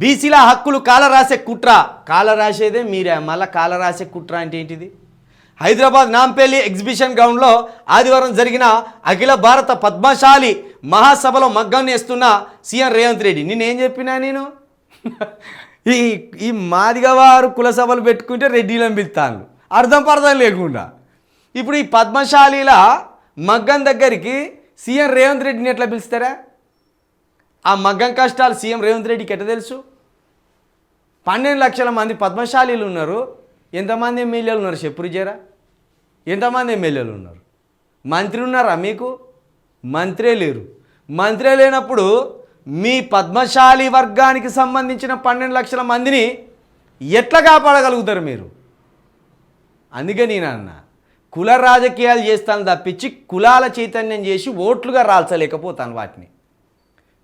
బీసీల హక్కులు కాలరాసే కుట్ర. కాలరాసేదే మీరే. మళ్ళా కాలరాసే కుట్ర అంటే ఏంటిది? హైదరాబాద్ నాంపేలి ఎగ్జిబిషన్ గ్రౌండ్లో ఆదివారం జరిగిన అఖిల భారత పద్మశాలి మహాసభలో మగ్గం నేస్తున్న సీఎం రేవంత్ రెడ్డి. నేనేం చెప్పినా నేను? ఈ ఈ మాదిగ వారు కుల సభలు పెట్టుకుంటే రెడ్డిలను పిలుస్తాను అర్థం పర్థం లేకుండా. ఇప్పుడు ఈ పద్మశాలిల మగ్గం దగ్గరికి సీఎం రేవంత్ రెడ్డిని ఎట్లా పిలుస్తారా? ఆ మగ్గం కష్టాలు సీఎం రేవంత్ రెడ్డికి ఎట్ట తెలుసు? పన్నెండు లక్షల మంది పద్మశాలీలు ఉన్నారు. ఎంతమంది ఎమ్మెల్యేలు ఉన్నారు చెప్పురు చేరా ఎంతమంది ఎమ్మెల్యేలు ఉన్నారు? మంత్రి ఉన్నారా మీకు? మంత్రే లేరు. మంత్రే లేనప్పుడు మీ పద్మశాలి వర్గానికి సంబంధించిన పన్నెండు లక్షల మందిని ఎట్లా కాపాడగలుగుతారు మీరు? అందుకే నేను అన్న కుల రాజకీయాలు చేస్తాను తప్పించి కులాల చైతన్యం చేసి ఓట్లుగా రాల్చలేకపోతాను వాటిని.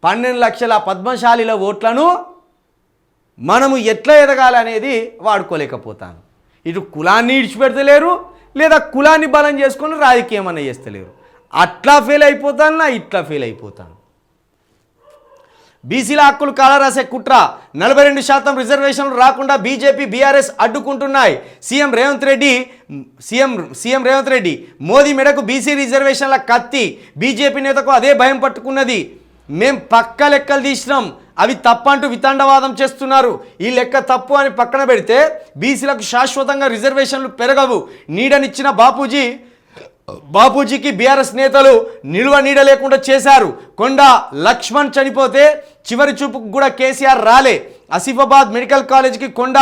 పన్నెండు లక్షల పద్మశాలిల ఓట్లను మనము ఎట్లా ఎదగాలి అనేది వాడుకోలేకపోతాను. ఇటు కులాన్ని ఇడిచిపెడతలేరు లేదా కులాన్ని బలం చేసుకొని రాజకీయం అన్న చేస్తలేరు. అట్లా ఫెయిల్ అయిపోతాను నా ఇట్లా ఫెయిల్ అయిపోతాను. బీసీల హక్కులు కాలరాసే కుట్ర. నలభై రెండు శాతం రిజర్వేషన్లు రాకుండా BJP BRS అడ్డుకుంటున్నాయి. CM Revanth Reddy CM CM Revanth Reddy Modi మెడకు బీసీ రిజర్వేషన్ల కత్తి. బీజేపీ నేతకు అదే భయం పట్టుకున్నది. మేం పక్క లెక్కలు తీసినాం. అవి తప్పంటూ వితండవాదం చేస్తున్నారు. ఈ లెక్క తప్పు అని పక్కన పెడితే బీసీలకు శాశ్వతంగా రిజర్వేషన్లు పెరగవు. నీడనిచ్చిన బాపూజీ బాపూజీకి బీఆర్ఎస్ నేతలు నిలువ నీడ లేకుండా చేశారు. కొండ లక్ష్మణ్ చనిపోతే చివరి చూపుకు కూడా కేసీఆర్ రాలే. ఆసిఫాబాద్ మెడికల్ కాలేజీకి కొండ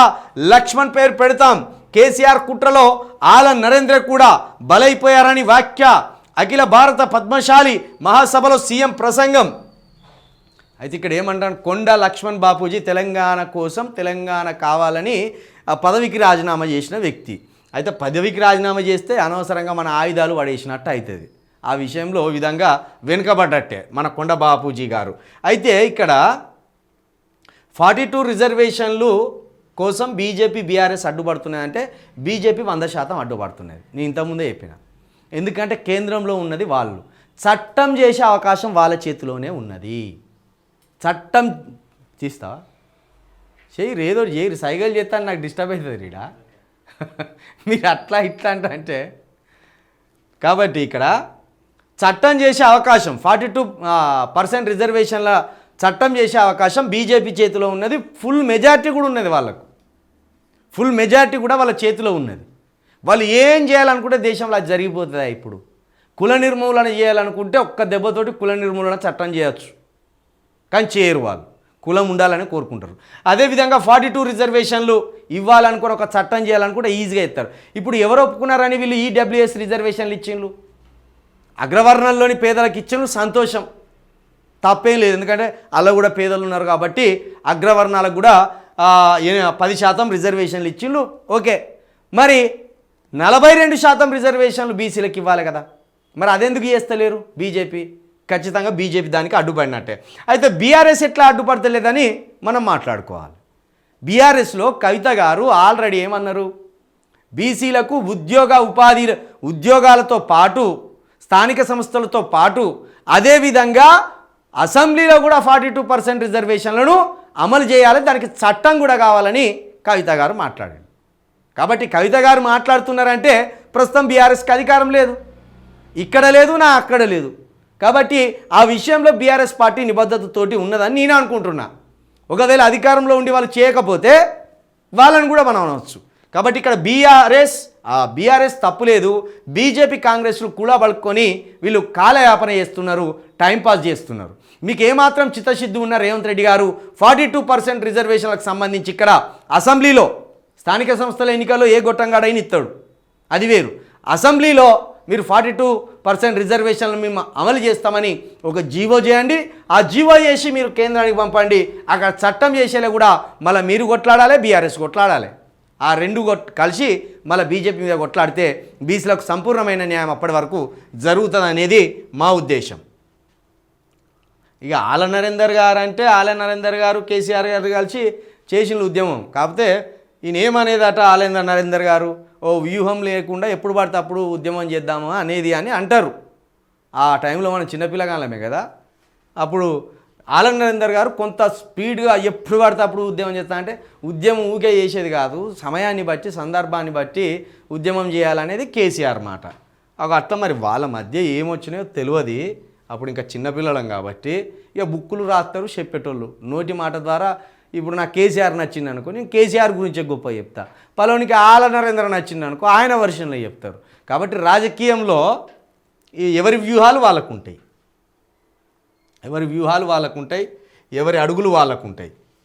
లక్ష్మణ్ పేరు పెడతాం. కేసీఆర్ కుట్రలో ఆల నరేంద్ర కూడా బలైపోయారని వ్యాఖ్య. అఖిల భారత పద్మశాలి మహాసభలో సీఎం ప్రసంగం. అయితే ఇక్కడ ఏమంటాను కొండ లక్ష్మణ్ బాపూజీ తెలంగాణ కోసం తెలంగాణ కావాలని ఆ పదవికి రాజీనామా చేసిన వ్యక్తి. అయితే పదవికి రాజీనామా చేస్తే అనవసరంగా మన ఆయుధాలు పడేసినట్టు అవుతుంది ఆ విషయంలో విధంగా వెనుకబడ్డట్టే మన కొండ బాపూజీ గారు. అయితే ఇక్కడ ఫార్టీ టూ రిజర్వేషన్లు కోసం బీజేపీ బీఆర్ఎస్ అడ్డుపడుతున్నాయంటే బీజేపీ వంద శాతం అడ్డుపడుతున్నది. నేను ఇంతకుముందే చెప్పిన. ఎందుకంటే కేంద్రంలో ఉన్నది వాళ్ళు. చట్టం చేసే అవకాశం వాళ్ళ చేతిలోనే ఉన్నది. చట్టం చేస్తావా చేయరు ఏదో చేయరు సైగలు చేస్తాను నాకు డిస్టర్బ్ అవుతుంది రీడా. మీరు అట్లా ఇట్లా అంటే. కాబట్టి ఇక్కడ చట్టం చేసే అవకాశం ఫార్టీ టూ పర్సెంట్ రిజర్వేషన్ల చట్టం చేసే అవకాశం బీజేపీ చేతిలో ఉన్నది. ఫుల్ మెజారిటీ కూడా ఉన్నది వాళ్ళకు. ఫుల్ మెజారిటీ కూడా వాళ్ళ చేతిలో ఉన్నది. వాళ్ళు ఏం చేయాలనుకుంటే దేశంలో అది జరిగిపోతుందా ఇప్పుడు? కుల నిర్మూలన చేయాలనుకుంటే ఒక్క దెబ్బతోటి కుల నిర్మూలన చట్టం చేయొచ్చు. కానీ చేయరు వాళ్ళు. కులం ఉండాలని కోరుకుంటారు. అదేవిధంగా ఫార్టీ టూ రిజర్వేషన్లు ఇవ్వాలనుకుని ఒక చట్టం చేయాలనుకుంటే ఈజీగా ఇస్తారు ఇప్పుడు ఎవరు ఒప్పుకున్నారని వీళ్ళు ఈడబ్ల్యూఎస్ రిజర్వేషన్లు ఇచ్చిండ్రు? అగ్రవర్ణంలోని పేదలకు ఇచ్చిండ్రు? సంతోషం. తప్పేం లేదు. ఎందుకంటే అలా కూడా పేదలు ఉన్నారు కాబట్టి అగ్రవర్ణాలకు కూడా పది శాతం రిజర్వేషన్లు ఇచ్చిండ్రు. ఓకే. మరి నలభై రెండు శాతం రిజర్వేషన్లు బీసీలకు ఇవ్వాలి కదా. మరి అదెందుకు చేస్తలేరు బీజేపీ? ఖచ్చితంగా బీజేపీ దానికి అడ్డుపడినట్టే. అయితే బీఆర్ఎస్ ఎట్లా అడ్డుపడతలేదని మనం మాట్లాడుకోవాలి. బీఆర్ఎస్లో కవిత గారు ఆల్రెడీ ఏమన్నారు? బీసీలకు ఉద్యోగ ఉపాధి ఉద్యోగాలతో పాటు స్థానిక సంస్థలతో పాటు అదేవిధంగా అసెంబ్లీలో కూడా ఫార్టీ టూ పర్సెంట్ రిజర్వేషన్లను అమలు చేయాలి దానికి చట్టం కూడా కావాలని కవిత గారు మాట్లాడారు. కాబట్టి కవిత గారు మాట్లాడుతున్నారంటే ప్రస్తుతం బీఆర్ఎస్కి అధికారం లేదు. ఇక్కడ లేదు నా అక్కడ లేదు. కాబట్టి ఆ విషయంలో బీఆర్ఎస్ పార్టీ నిబద్ధతతోటి ఉన్నదని నేను అనుకుంటున్నా. ఒకవేళ అధికారంలో ఉండి వాళ్ళు చేయకపోతే వాళ్ళని కూడా మనం అనవచ్చు. కాబట్టి ఇక్కడ బీఆర్ఎస్ ఆ బీఆర్ఎస్ తప్పులేదు బీజేపీ కాంగ్రెస్లు కూడా పలుకొని వీళ్ళు కాలయాపన చేస్తున్నారు టైంపాస్ చేస్తున్నారు. మీకు ఏమాత్రం చిత్తశుద్ధి ఉన్న రేవంత్ రెడ్డి గారు ఫార్టీ టూ పర్సెంట్ రిజర్వేషన్లకు సంబంధించి ఇక్కడ అసెంబ్లీలో స్థానిక సంస్థల ఎన్నికల్లో ఏ గొట్టంగాడైనా ఇస్తాడు. అది వేరు. అసెంబ్లీలో మీరు ఫార్టీ టూ పర్సెంట్ రిజర్వేషన్లు మేము అమలు చేస్తామని ఒక జీవో చేయండి. ఆ జీవో చేసి మీరు కేంద్రానికి పంపండి. అక్కడ చట్టం చేసేలా కూడా మళ్ళీ మీరు కొట్లాడాలి బీఆర్ఎస్ కొట్లాడాలి. ఆ రెండు కలిసి మళ్ళీ బీజేపీ మీద కొట్లాడితే బీసీలకు సంపూర్ణమైన న్యాయం అప్పటి వరకు జరుగుతుంది అనేది మా ఉద్దేశం. ఇక ఆల నరేందర్ గారు అంటే ఆల నరేందర్ గారు కేసీఆర్ గారు కలిసి చేసిన ఉద్యమం. కాకపోతే ఈయన ఏమనేదట ఆలేందర్ నరేందర్ గారు? ఓ వ్యూహం లేకుండా ఎప్పుడు పడితే అప్పుడు ఉద్యమం చేద్దాము అనేది అని అంటారు. ఆ టైంలో మనం చిన్నపిల్లగాలమే కదా. అప్పుడు ఆలం నరేందర్ గారు కొంత స్పీడ్గా ఎప్పుడు పడితే అప్పుడు ఉద్యమం చేస్తా అంటే ఉద్యమం ఊకే చేసేది కాదు సమయాన్ని బట్టి సందర్భాన్ని బట్టి ఉద్యమం చేయాలనేది కేసీఆర్ మాట. ఒక అట్లా మరి వాళ్ళ మధ్య ఏమొచ్చినాయో తెలియదు అప్పుడు ఇంకా చిన్నపిల్లలం కాబట్టి ఇక బుక్కులు రాస్తారు చెప్పేటోళ్ళు. నోటి మాట ద్వారా ఇప్పుడు నాకు కేసీఆర్ నచ్చింది అనుకో నేను కేసీఆర్ గురించే గొప్ప చెప్తా. పలోనికి ఆల నరేంద్ర నచ్చింది అనుకో ఆయన వర్షన్లో చెప్తారు. కాబట్టి రాజకీయంలో ఎవరి వ్యూహాలు వాళ్ళకు ఉంటాయి ఎవరి వ్యూహాలు వాళ్ళకు ఉంటాయి ఎవరి అడుగులు వాళ్ళకు ఉంటాయి